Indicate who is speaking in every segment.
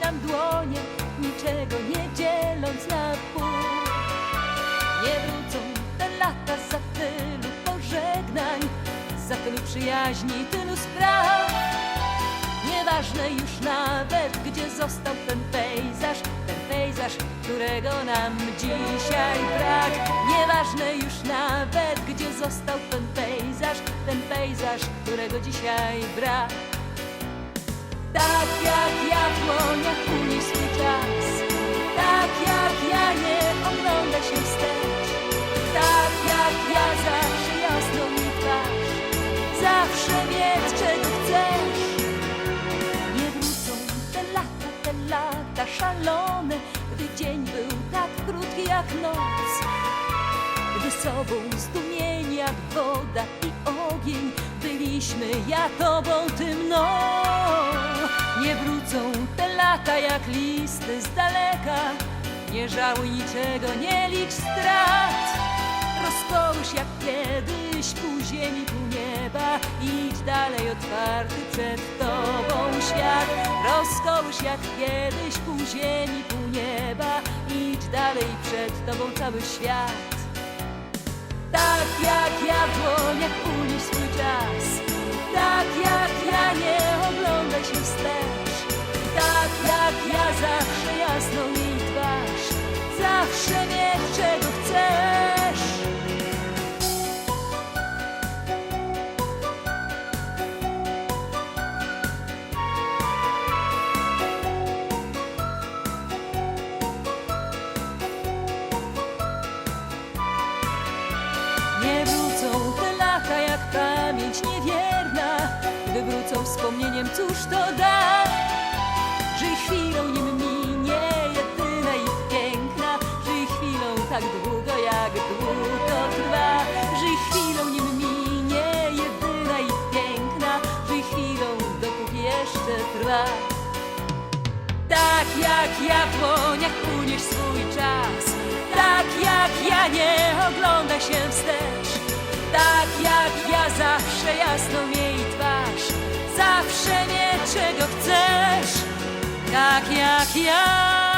Speaker 1: Nam dłonie, niczego nie dzieląc na pół. Nie wrócą te lata za tylu pożegnań, za tylu przyjaźni, tylu spraw. Nieważne już nawet, gdzie został ten pejzaż, ten pejzaż, którego nam dzisiaj brak. Nieważne już nawet, gdzie został ten pejzaż, ten pejzaż, którego dzisiaj brak. Tak jak ja w dłoniach swój czas, tak jak ja nie ogląda się wstecz, tak jak ja zawsze jasno mi twarz, zawsze mieć czego chcesz. Nie wrócą te lata, te lata szalone, gdy dzień był tak krótki jak noc. Gdy sobą zdumieni jak woda i ogień byliśmy ja tobą ty mną. Nie wrócą te lata jak listy z daleka. Nie żałuj niczego, nie licz strat. Rozkołysz jak kiedyś pół ziemi, pół nieba Idź dalej otwarty przed tobą świat Rozkołysz jak kiedyś pół ziemi, pół nieba Idź dalej przed tobą cały świat Tak jak ja w dłoniach unieś swój czas. Tak jak ja nie oglądaj się wstecz. Tak jak ja zawsze jasną cóż to da? Żyj chwilą, nim minie jedyna i piękna. Żyj chwilą tak długo, jak długo trwa. Żyj chwilą, nim minie jedyna i piękna. Żyj chwilą, dopóki jeszcze trwa. Tak jak ja w dłoniach unieś swój czas czego chcesz Tak jak ja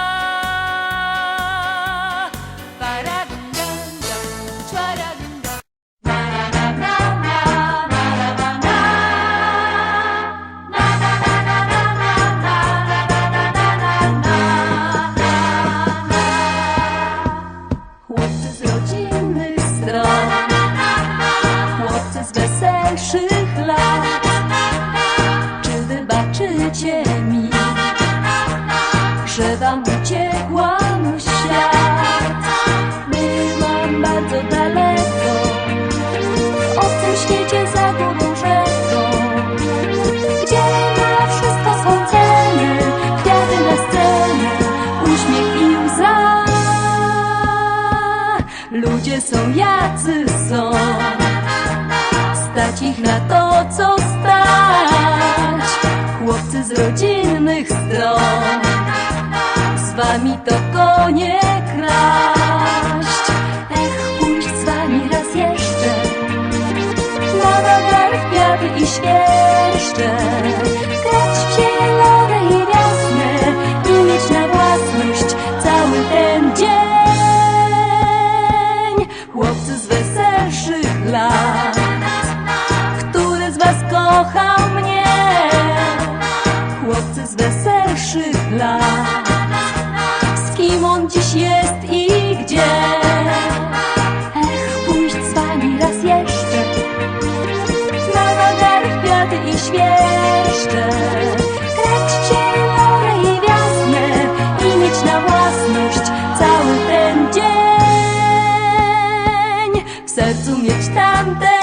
Speaker 1: świecie za górą rzeką. Gdzie na wszystko są kwiaty na scenie, uśmiech i łza. Ludzie są jacy są, stać ich na to, co stać. Chłopcy z rodzinnych stron, z wami to konie kochał mnie? Chłopcy z weselszych lat Z kim on dziś jest i gdzie? Ech, pójść z wami raz jeszcze na rowerach kwiaty i Grać w zielone i wiosnę I mieć na własność cały ten dzień W sercu mieć tamten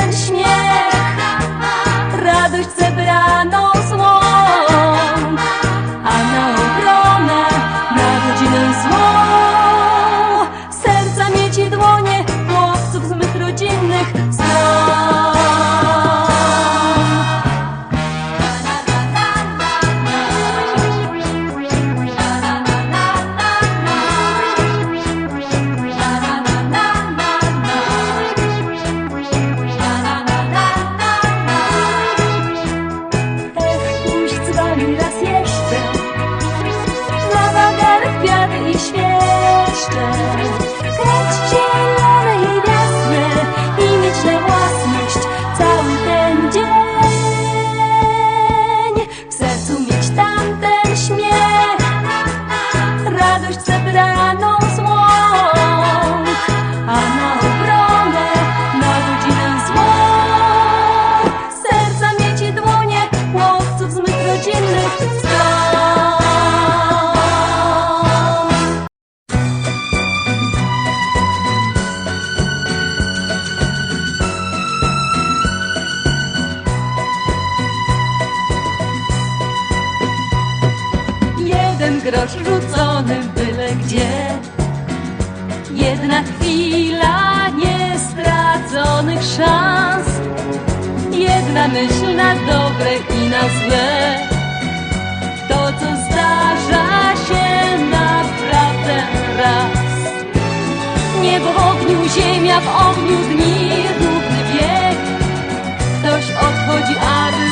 Speaker 1: grosz rzucony byle gdzie. Jedna chwila niestraconych szans, jedna myśl na dobre i na złe. To, co zdarza się naprawdę raz. Niebo w ogniu, ziemia w ogniu, dni równy bieg. Ktoś odchodzi, aby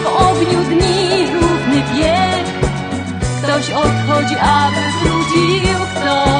Speaker 1: w ogniu, dni równy bieg. Ktoś odchodzi, aby wrócił ktoś.